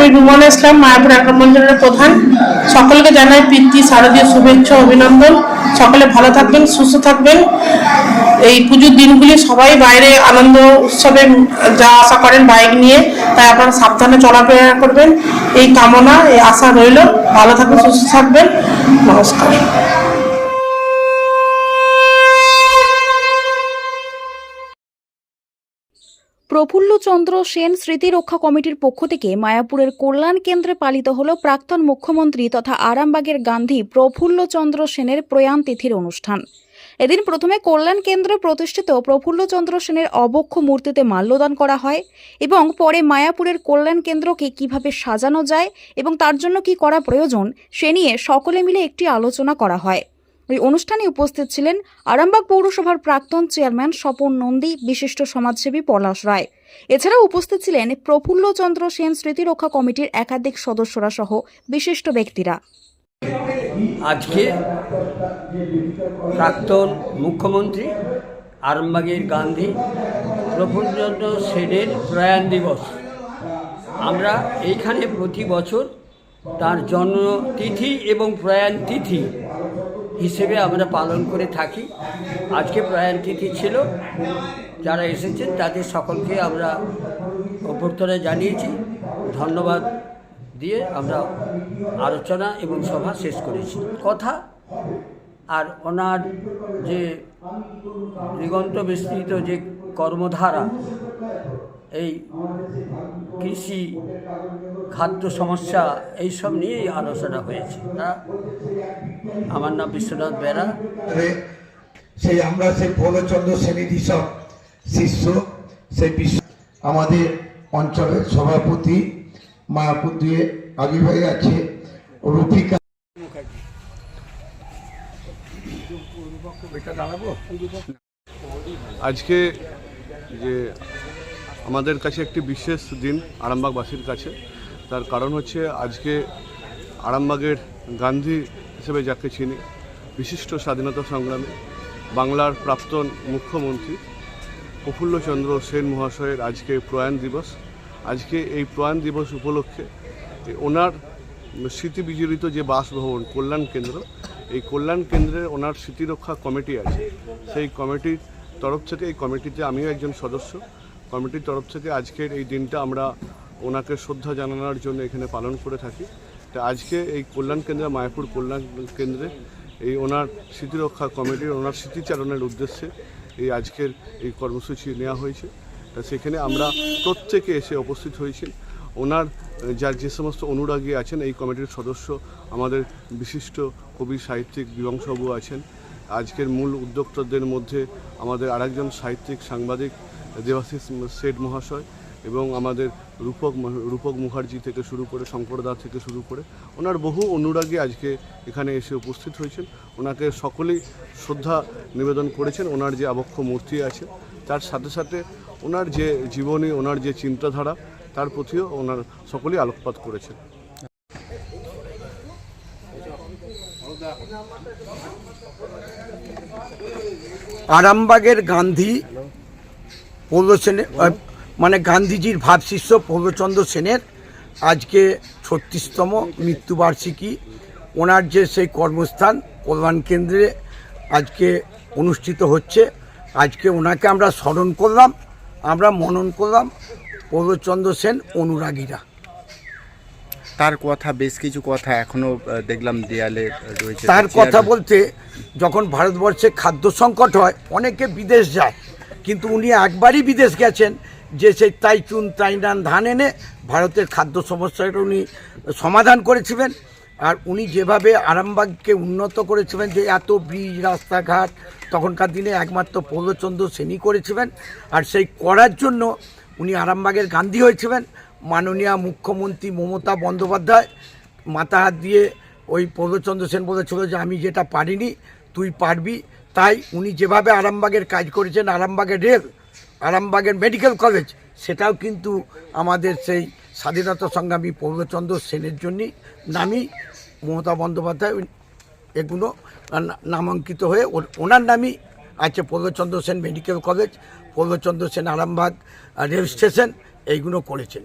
আমি রুমনা ইসলাম মায়াপুর একাম মন্দিরের প্রধান। সকলকে জানাই প্রীতি, শারদীয় শুভেচ্ছা, অভিনন্দন। সকলে ভালো থাকবেন, সুস্থ থাকবেন। এই পুজোর দিনগুলি সবাই বাইরে আনন্দ উৎসবে যা আশা করেন বাইক নিয়ে, তাই আপনারা সাবধানে চলাফেরা করবেন। এই কামনা, এই আশা রইল। ভালো থাকবেন, সুস্থ থাকবেন। নমস্কার। প্রফুল্লচন্দ্র সেন স্মৃতি রক্ষা কমিটির পক্ষ থেকে মায়াপুরের কল্যাণ কেন্দ্রে পালিত হল প্রাক্তন মুখ্যমন্ত্রী তথা আরামবাগের গান্ধী প্রফুল্লচন্দ্র সেনের প্রয়াণ তিথির অনুষ্ঠান। এদিন প্রথমে কল্যাণ কেন্দ্রে প্রতিষ্ঠিত প্রফুল্লচন্দ্র সেনের অবক্ষ মূর্তিতে মাল্যদান করা হয় এবং পরে মায়াপুরের কল্যাণ কেন্দ্রকে কীভাবে সাজানো যায় এবং তার জন্য কি করা প্রয়োজন সে নিয়ে সকলে মিলে একটি আলোচনা করা হয়। ওই অনুষ্ঠানে উপস্থিত ছিলেন আরামবাগ পৌরসভার প্রাক্তন চেয়ারম্যান স্বপন নন্দী, বিশিষ্ট সমাজসেবী পলাশ রায়। এছাড়াও উপস্থিত ছিলেন প্রফুল্লচন্দ্র সেন স্মৃতিরক্ষা কমিটির একাধিক সদস্যরা সহ বিশিষ্ট ব্যক্তিরা। আজকে প্রাক্তন মুখ্যমন্ত্রী আরামবাগের গান্ধী প্রফুল্লচন্দ্র সেনের প্রয়াণ দিবস। আমরা এইখানে প্রতি বছর তার জন্মতিথি এবং প্রয়াণ তিথি হিসেবে আমরা পালন করে থাকি। আজকে প্রয়াণ তিথি ছিল। যারা এসেছেন, তাদের সকলকে আমরা অভ্যর্থনা জানিয়েছি। ধন্যবাদ দিয়ে আমরা আলোচনা এবং সভা শেষ করেছি। কথা আর ওনার যে দিগন্ত বিস্তৃত যে কর্মধারা এই কৃষি খাদ্য সমস্যা এইসব নিয়েই আলোচনা হয়েছে। তা আমার নাম বিশ্বনাথ বেরা। সেই আমরা সেই পৌলচন্দ্র সেনেরই সব শিষ্য সেই বিশ্ব আমাদের অঞ্চলের সভাপতি মায়াপুর দিয়ে আবির্ভাই আছে রফিকা আজকে যে আমাদের কাছে একটি বিশেষ দিন আরামবাগবাসীর কাছে। তার কারণ হচ্ছে আজকে আরামবাগের গান্ধী হিসেবে যাকে চিনি, বিশিষ্ট স্বাধীনতা সংগ্রামী, বাংলার প্রাক্তন মুখ্যমন্ত্রী প্রফুল্লচন্দ্র সেন মহাশয়ের আজকে প্রয়াণ দিবস। আজকে এই প্রয়াণ দিবস উপলক্ষে ওনার স্মৃতি বিজড়িত যে বাসভবন, কল্যাণ কেন্দ্র, এই কল্যাণ কেন্দ্রে ওনার স্মৃতিরক্ষা কমিটি আছে। সেই কমিটির তরফ থেকে এই কমিটিতে আমিও একজন সদস্য। কমিটির তরফ থেকে আজকের এই দিনটা আমরা ওনাকে শ্রদ্ধা জানানোর জন্য এখানে পালন করে থাকি। তা আজকে এই কল্যাণ কেন্দ্রে, মায়াপুর কল্যাণ কেন্দ্রে এই ওনার স্মৃতিরক্ষা কমিটির, ওনার স্মৃতিচারণের উদ্দেশ্যে এই আজকের এই কর্মসূচি নেওয়া হয়েছে। তা সেখানে আমরা প্রত্যেকে এসে উপস্থিত হয়েছি। ওনার যার যে সমস্ত অনুরাগী আছেন, এই কমিটির সদস্য আমাদের বিশিষ্ট কবি, সাহিত্যিক বিবংশবাবু আছেন। আজকের মূল উদ্যোক্তাদের মধ্যে আমাদের আরেকজন সাহিত্যিক, সাংবাদিক দেবাশিস শেঠ মহাশয় এবং আমাদের রূপক রূপক মুখার্জি থেকে শুরু করে শঙ্করদা থেকে শুরু করে ওনার বহু অনুরাগী আজকে এখানে এসে উপস্থিত হয়েছেন। ওনাকে সকলেই শ্রদ্ধা নিবেদন করেছেন। ওনার যে আবক্ষ মূর্তি আছে, তার সাথে সাথে ওনার যে জীবনী, ওনার যে চিন্তাধারা, তার প্রতিও ওনার সকলেই আলোকপাত করেছেন। আরামবাগের গান্ধী সেনের মানে গান্ধীজির ভাবশিষ্য পৌলচন্দ্র সেনের আজকে ছত্রিশতম মৃত্যুবার্ষিকী। ওনার যে সেই কর্মস্থান কল্যাণ কেন্দ্রে আজকে অনুষ্ঠিত হচ্ছে। আজকে ওনাকে আমরা স্মরণ করলাম আমরা মনন করলাম পৌলচন্দ্র সেন অনুরাগীরা। তার কথা বেশ কিছু কথা এখনও দেখলাম দেয়ালে রয়েছে। তার কথা বলতে যখন ভারতবর্ষে খাদ্য সংকট হয় অনেকে বিদেশ যায়। কিন্তু উনি একবারই বিদেশ গেছেন, যে সেই তাই চুন তাই ধান এনে ভারতের খাদ্য সমস্যাটা উনি সমাধান করেছিলেন। আর উনি যেভাবে আরামবাগকে উন্নত করেছিলেন, যে এত ব্রিজ, রাস্তাঘাট, তখনকার দিনে একমাত্র পৌলচন্দ্র সেনই করেছিলেন। আর সেই করার জন্য উনি আরামবাগের গান্ধী হয়েছিলেন। মাননীয় মুখ্যমন্ত্রী মমতা বন্দ্যোপাধ্যায় মাথা হাত দিয়ে ওই পূর্ণচন্দ্র সেন বলেছিল যে, আমি যেটা পারিনি, তুই পারবি। তাই উনি যেভাবে আরামবাগের কাজ করেছেন, আরামবাগের রেল, আরামবাগের মেডিকেল কলেজ, সেটাও কিন্তু আমাদের সেই স্বাধীনতা সংগ্রামী পূর্ণচন্দ্র সেনের জন্যই নামই মমতা বন্দ্যোপাধ্যায় এগুলো নামাঙ্কিত হয়ে ওনার নামই আছে Purnachandra Sen medical college Purnachandra Sen Arambagh rail station, এইগুলো করেছেন।